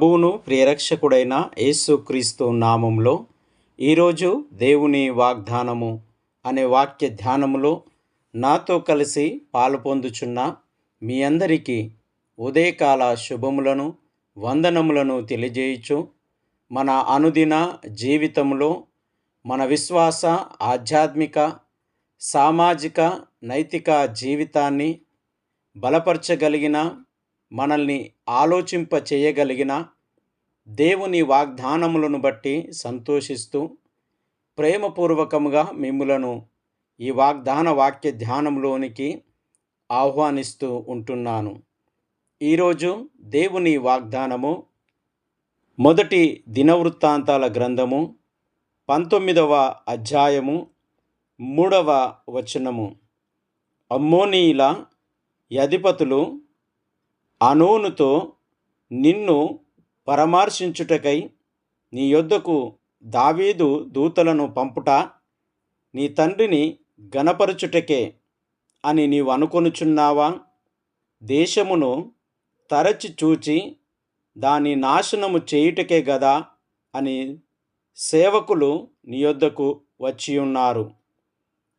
ప్రభువును ప్రియరక్షకుడైన యేసుక్రీస్తు నామంలో ఈరోజు దేవుని వాగ్దానము అనే వాక్య ధ్యానములో నాతో కలిసి పాలుపొందుచున్న మీ అందరికీ ఉదయకాల శుభములను వందనములను తెలియజేయచ్చు మన అనుదిన జీవితంలో మన విశ్వాస ఆధ్యాత్మిక సామాజిక నైతిక జీవితాన్ని బలపరచగలిగిన మనల్ని ఆలోచింప చేయగలిగిన దేవుని వాగ్దానములను బట్టి సంతోషిస్తూ ప్రేమపూర్వకముగా మిమ్ములను ఈ వాగ్దాన వాక్య ధ్యానంలోనికి ఆహ్వానిస్తూ ఉంటున్నాను. ఈరోజు దేవుని వాగ్దానము మొదటి దినవృత్తాంతాల గ్రంథము పంతొమ్మిదవ అధ్యాయము మూడవ వచనము. అమ్మోనీల యధిపతులు అనోనుతో నిన్ను పరామర్శించుటకై నీ యొద్దకు దావీదు దూతలను పంపుట నీ తండ్రిని గణపరచుటకే అని నీవు అనుకొనుచున్నావా? దేశమును తరచి చూచి దాని నాశనము చేయుటకే గదా అని సేవకులు నీ యొద్దకు వచ్చి ఉన్నారు.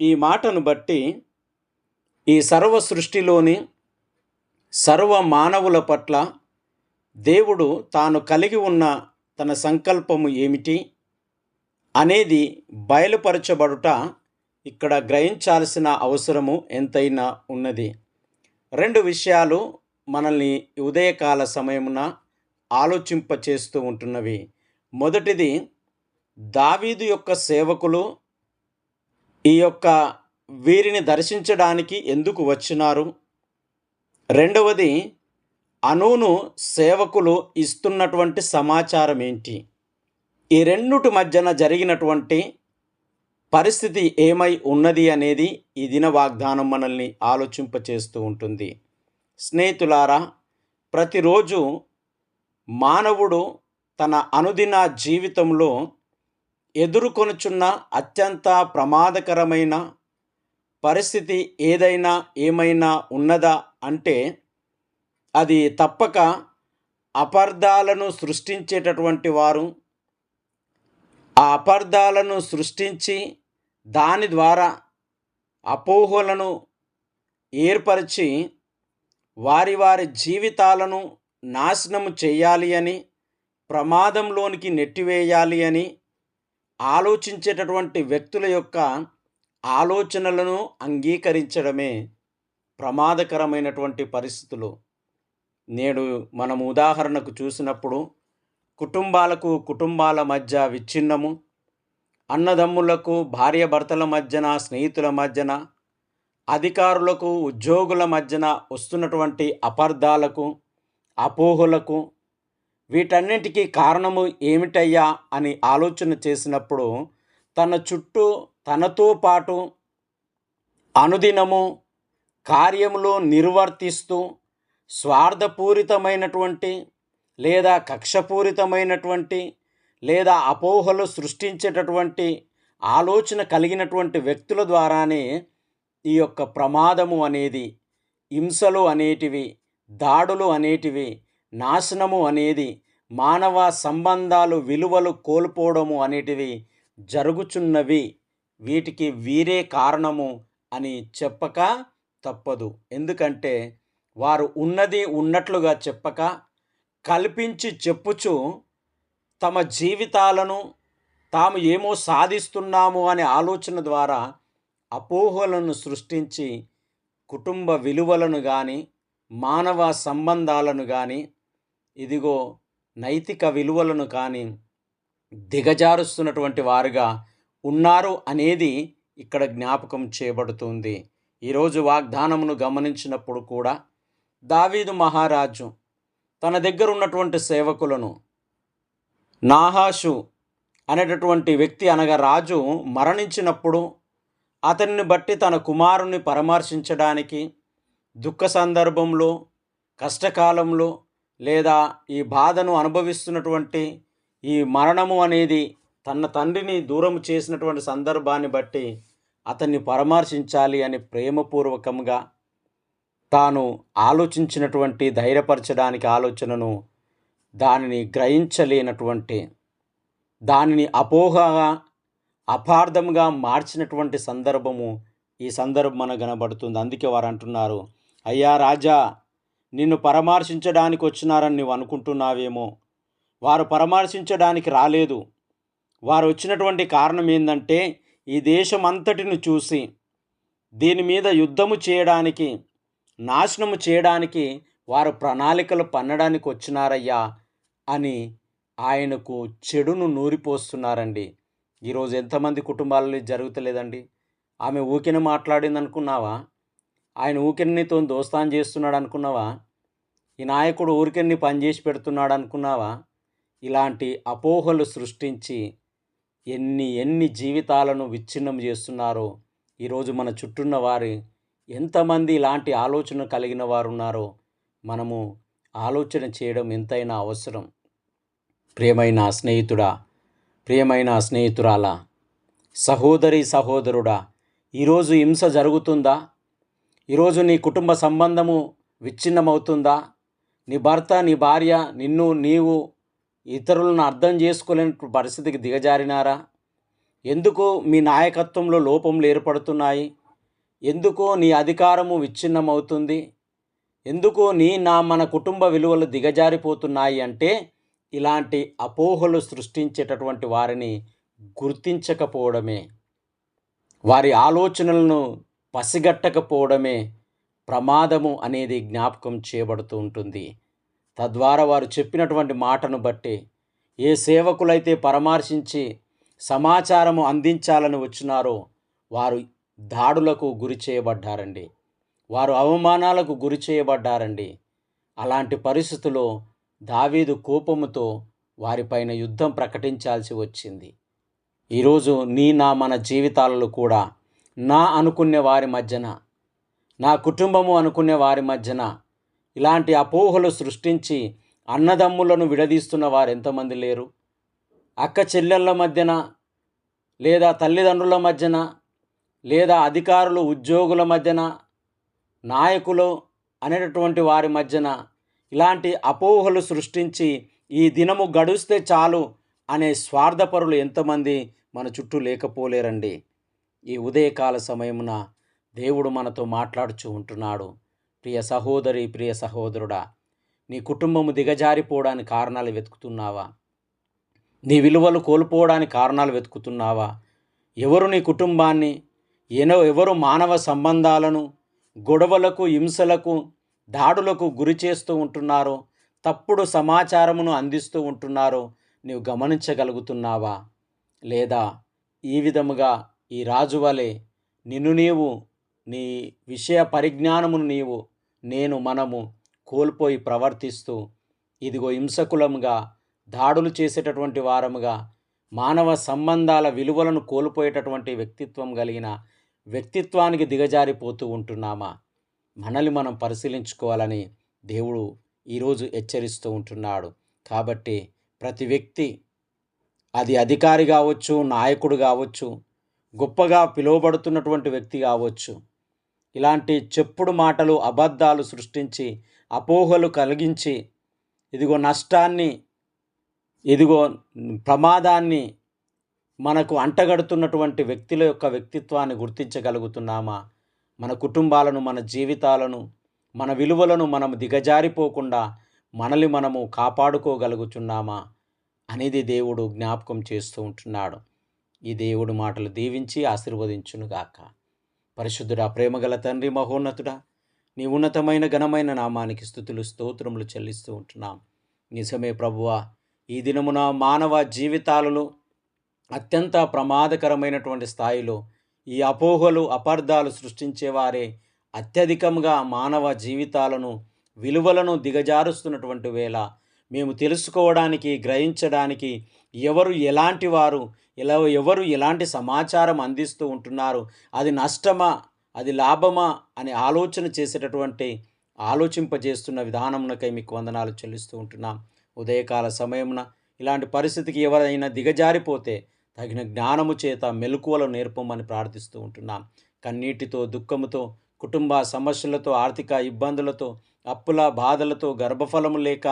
ఈ మాటను బట్టి ఈ సర్వ సృష్టిలోని సర్వ మానవుల పట్ల దేవుడు తాను కలిగి ఉన్న తన సంకల్పము ఏమిటి అనేది బయలుపరచబడుట ఇక్కడ గ్రహించాల్సిన అవసరము ఎంతైనా ఉన్నది. రెండు విషయాలు మనల్ని ఉదయకాల సమయమున ఆలోచింపచేస్తూ ఉంటున్నవి. మొదటిది దావీదు యొక్క సేవకులు ఈ యొక్క వీరిని దర్శించడానికి ఎందుకు వచ్చినారు? రెండవది అనూను సేవకులు ఇస్తున్నటువంటి సమాచారం ఏంటి ఈ రెండుటి మధ్యన జరిగినటువంటి పరిస్థితి ఏమై ఉన్నది అనేది ఈ దిన వాగ్దానం మనల్ని ఆలోచింపచేస్తూ ఉంటుంది. స్నేహితులారా ప్రతిరోజు మానవుడు తన అనుదిన జీవితంలో ఎదుర్కొనుచున్న అత్యంత ప్రమాదకరమైన పరిస్థితి ఏదైనా ఏమైనా ఉన్నదా అంటే అది తప్పక అపార్థాలను సృష్టించేటటువంటి వారు ఆ అపార్థాలను సృష్టించి దాని ద్వారా అపోహలను ఏర్పరిచి వారి వారి జీవితాలను నాశనము చేయాలి అని ప్రమాదంలోనికి నెట్టివేయాలి అని ఆలోచించేటటువంటి వ్యక్తుల యొక్క ఆలోచనలను అంగీకరించడమే ప్రమాదకరమైనటువంటి పరిస్థితులు. నేడు మనం ఉదాహరణకు చూసినప్పుడు కుటుంబాలకు కుటుంబాల మధ్య విచ్ఛిన్నము అన్నదమ్ములకు భార్యభర్తల మధ్యన స్నేహితుల మధ్యన అధికారులకు ఉద్యోగుల మధ్యన వస్తున్నటువంటి అపార్థాలకు అపోహలకు వీటన్నిటికీ కారణము ఏమిటయ్యా అని ఆలోచన చేసినప్పుడు తన చుట్టూ తనతో పాటు అనుదినము కార్యములో నిర్వర్తిస్తూ స్వార్థపూరితమైనటువంటి లేదా కక్షపూరితమైనటువంటి లేదా అపోహలు సృష్టించేటటువంటి ఆలోచన కలిగినటువంటి వ్యక్తుల ద్వారానే ఈ యొక్క ప్రమాదము అనేది హింసలు అనేటివి దాడులు అనేటివి నాశనము అనేది మానవ సంబంధాలు విలువలు కోల్పోవడము అనేటివి జరుగుచున్నవి. వీటికి వీరే కారణము అని చెప్పక తప్పదు. ఎందుకంటే వారు ఉన్నది ఉన్నట్లుగా చెప్పక కల్పించి చెప్పుచు తమ జీవితాలను తాము ఏమో సాధిస్తున్నాము అనే ఆలోచన ద్వారా అపోహలను సృష్టించి కుటుంబ విలువలను కానీ మానవ సంబంధాలను కానీ ఇదిగో నైతిక విలువలను కానీ దిగజారుస్తున్నటువంటి వారుగా ఉన్నారు అనేది ఇక్కడ జ్ఞాపకం చేయబడుతుంది. ఈరోజు వాగ్దానమును గమనించినప్పుడు కూడా దావీదు మహారాజు తన దగ్గర ఉన్నటువంటి సేవకులను. నాహాషు అనేటటువంటి వ్యక్తి అనగా రాజు మరణించినప్పుడు అతన్ని బట్టి తన కుమారుణ్ణి పరామర్శించడానికి దుఃఖ సందర్భంలో కష్టకాలంలో లేదా ఈ బాధను అనుభవిస్తున్నటువంటి ఈ మరణము అనేది తన తండ్రిని దూరం చేసినటువంటి సందర్భాన్ని బట్టి అతన్ని పరామర్శించాలి అని ప్రేమపూర్వకంగా తాను ఆలోచించినటువంటి ధైర్యపరచడానికి ఆలోచనను దానిని గ్రహించలేనటువంటి దానిని అపోహగా అపార్థంగా మార్చినటువంటి సందర్భము ఈ సందర్భం మనకు కనబడుతుంది. అందుకే వారు అంటున్నారు అయ్యా రాజా నిన్ను పరామర్శించడానికి వచ్చినారని నువ్వు అనుకుంటున్నావేమో. వారు పరామర్శించడానికి రాలేదు. వారు వచ్చినటువంటి కారణం ఏంటంటే ఈ దేశం అంతటిని చూసి దీని మీద యుద్ధము చేయడానికి నాశనము చేయడానికి వారు ప్రణాళికలు పన్నడానికి వచ్చినారయ్యా అని ఆయనకు చెడును నూరిపోస్తున్నారండి. ఈరోజు ఎంతమంది కుటుంబాలలో జరుగుతలేదండి. ఆమె ఊకిన మాట్లాడింది అనుకున్నావా ఆయన ఊకినితో దోస్తాన్ చేస్తున్నాడు అనుకున్నావా ఈ నాయకుడు ఊరికెన్ని పనిచేసి పెడుతున్నాడు అనుకున్నావా ఇలాంటి అపోహలు సృష్టించి ఎన్ని ఎన్ని జీవితాలను విచ్ఛిన్నం చేస్తున్నారో ఈరోజు మన చుట్టూన్న వారి ఎంతమంది ఇలాంటి ఆలోచన కలిగిన వారు ఉన్నారో మనము ఆలోచన చేయడం ఎంతైనా అవసరం. ప్రియమైన స్నేహితుడా ప్రియమైన స్నేహితురాలా సహోదరి సహోదరుడా ఈరోజు హింస జరుగుతుందా? ఈరోజు నీ కుటుంబ సంబంధము విచ్ఛిన్నమవుతుందా? నీ భర్త నీ భార్య నిన్ను నీవు ఇతరులను అర్థం చేసుకోలేని పరిస్థితికి దిగజారినారా? ఎందుకు మీ నాయకత్వంలో లోపంలు ఏర్పడుతున్నాయి? ఎందుకో నీ అధికారము విచ్ఛిన్నమవుతుంది? ఎందుకో నీ నా మన కుటుంబ విలువలు దిగజారిపోతున్నాయి అంటే ఇలాంటి అపోహలు సృష్టించేటటువంటి వారిని గుర్తించకపోవడమే. వారి ఆలోచనలను పసిగట్టకపోవడమే ప్రమాదము అనేది జ్ఞాపకం చేయబడుతూ ఉంటుంది. తద్వారా వారు చెప్పినటువంటి మాటను బట్టి ఏ సేవకులైతే పరామర్శించి సమాచారము అందించాలని వచ్చినారో వారు దాడులకు గురి చేయబడ్డారండి. వారు అవమానాలకు గురి చేయబడ్డారండి. అలాంటి పరిస్థితుల్లో దావీదు కోపముతో వారిపైన యుద్ధం ప్రకటించాల్సి వచ్చింది. ఈరోజు నీ నా మన జీవితాలలో కూడా నా అనుకునే వారి మధ్యన నా కుటుంబము అనుకునే వారి మధ్యన ఇలాంటి అపోహలు సృష్టించి అన్నదమ్ములను విడదీస్తున్న వారు ఎంతమంది లేరు? అక్క చెల్లెళ్ళ మధ్యన లేదా తల్లిదండ్రుల మధ్యన లేదా అధికారులు ఉద్యోగుల మధ్యన నాయకులు అనేటటువంటి వారి మధ్యన ఇలాంటి అపోహలు సృష్టించి ఈ దినము గడుస్తే చాలు అనే స్వార్థపరులు ఎంతమంది మన చుట్టూ లేకపోలేరండి. ఈ ఉదయకాల సమయమున దేవుడు మనతో మాట్లాడుచూ ఉంటున్నాడు. ప్రియ సహోదరి ప్రియ సహోదరుడా నీ కుటుంబము దిగజారిపోవడానికి కారణాలు వెతుకుతున్నావా? నీ విలువలు కోల్పోవడానికి కారణాలు వెతుకుతున్నావా? ఎవరు నీ కుటుంబాన్ని ఎనో ఎవరు మానవ సంబంధాలను గొడవలకు హింసలకు దాడులకు గురి చేస్తూ ఉంటున్నారో తప్పుడు సమాచారమును అందిస్తూ ఉంటున్నారో నీవు గమనించగలుగుతున్నావా? లేదా ఈ విధముగా ఈ రాజు వలె నిన్ను నీవు నీ విషయ పరిజ్ఞానమును నీవు నేను మనము కోల్పోయి ప్రవర్తిస్తూ ఇదిగో హింసకులముగా దాడులు చేసేటటువంటి వారముగా మానవ సంబంధాల విలువలను కోల్పోయేటటువంటి వ్యక్తిత్వం కలిగిన వ్యక్తిత్వానికి దిగజారిపోతూ ఉంటున్నామా? మనల్ని మనం పరిశీలించుకోవాలని దేవుడు ఈరోజు హెచ్చరిస్తూ ఉంటున్నాడు. కాబట్టి ప్రతి వ్యక్తి అది అధికారి కావచ్చు నాయకుడు కావచ్చు గొప్పగా పిలువబడుతున్నటువంటి వ్యక్తి కావచ్చు ఇలాంటి చెప్పుడు మాటలు అబద్ధాలు సృష్టించి అపోహలు కలిగించి ఇదిగో నష్టాన్ని ఇదిగో ప్రమాదాన్ని మనకు అంటగడుతున్నటువంటి వ్యక్తుల యొక్క వ్యక్తిత్వాన్ని గుర్తించగలుగుతున్నామా? మన కుటుంబాలను మన జీవితాలను మన విలువలను మనం దిగజారిపోకుండా మనల్ని మనము కాపాడుకోగలుగుతున్నామా అనేది దేవుడు జ్ఞాపకం చేస్తూ ఉంటున్నాడు. ఈ దేవుడు మాటలు దీవించి ఆశీర్వదించునుగాక. పరిశుద్ధుడా ప్రేమగల తండ్రి మహోన్నతుడా నీ ఉన్నతమైన ఘనమైన నామానికి స్థుతులు స్తోత్రములు చెల్లిస్తూ ఉంటున్నాం. నిజమే ప్రభువా ఈ దినమున మానవ జీవితాలలో అత్యంత ప్రమాదకరమైనటువంటి స్థాయిలో ఈ అపోహలు అపార్థాలు సృష్టించేవారే అత్యధికంగా మానవ జీవితాలను విలువలను దిగజారుస్తున్నటువంటి వేళ. మేము తెలుసుకోవడానికి గ్రహించడానికి ఎవరు ఎలాంటి వారు ఎలా ఎవరు ఎలాంటి సమాచారం అందిస్తూ ఉంటున్నారు అది నష్టమా అది లాభమా అని ఆలోచన చేసేటటువంటి ఆలోచింపజేస్తున్న విధానమునకై మీకు వందనాలు చెల్లిస్తూ ఉంటున్నాం. ఉదయకాల సమయమున ఇలాంటి పరిస్థితికి ఎవరైనా దిగజారిపోతే తగిన జ్ఞానము చేత మెలకువలు నేర్పమని ప్రార్థిస్తూ ఉంటున్నాం. కన్నీటితో దుఃఖముతో కుటుంబ సమస్యలతో ఆర్థిక ఇబ్బందులతో అప్పుల బాధలతో గర్భఫలము లేక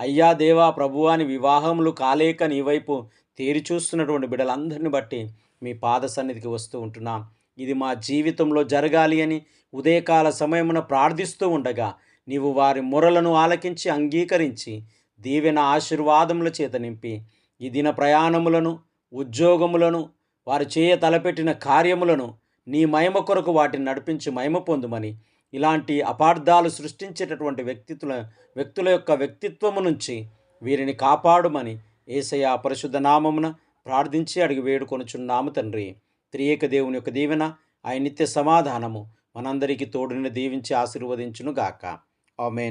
అయ్యా దేవా ప్రభువాని వివాహములు కాలేక నీ వైపు తేరి చూస్తున్నటువంటి బిడ్డలందరిని బట్టి మీ పాద సన్నిధికి వస్తూ ఉంటున్నాం. ఇది మా జీవితంలో జరగాలి అని ఉదయకాల సమయమున ప్రార్థిస్తూ ఉండగా నీవు వారి మొరలను ఆలకించి అంగీకరించి దీవెన ఆశీర్వాదముల చేత నింపి ఈ దిన ప్రయాణములను ఉద్యోగములను వారు చేయ తలపెట్టిన కార్యములను నీ మహిమ కొరకు వాటిని నడిపించి మహిమ పొందుమని ఇలాంటి అపార్థాలు సృష్టించేటటువంటి వ్యక్తిత్వ వ్యక్తుల యొక్క వ్యక్తిత్వము నుంచి వీరిని కాపాడుమని ఏసయ పరిశుద్ధ నామమున ప్రార్థించి అడిగి వేడుకొనుచున్నాము తండ్రి. త్రియేక దేవుని యొక్క దీవెన ఆయన నిత్య సమాధానము మనందరికీ తోడుని దీవించి ఆశీర్వదించును గాక ఆమెన్.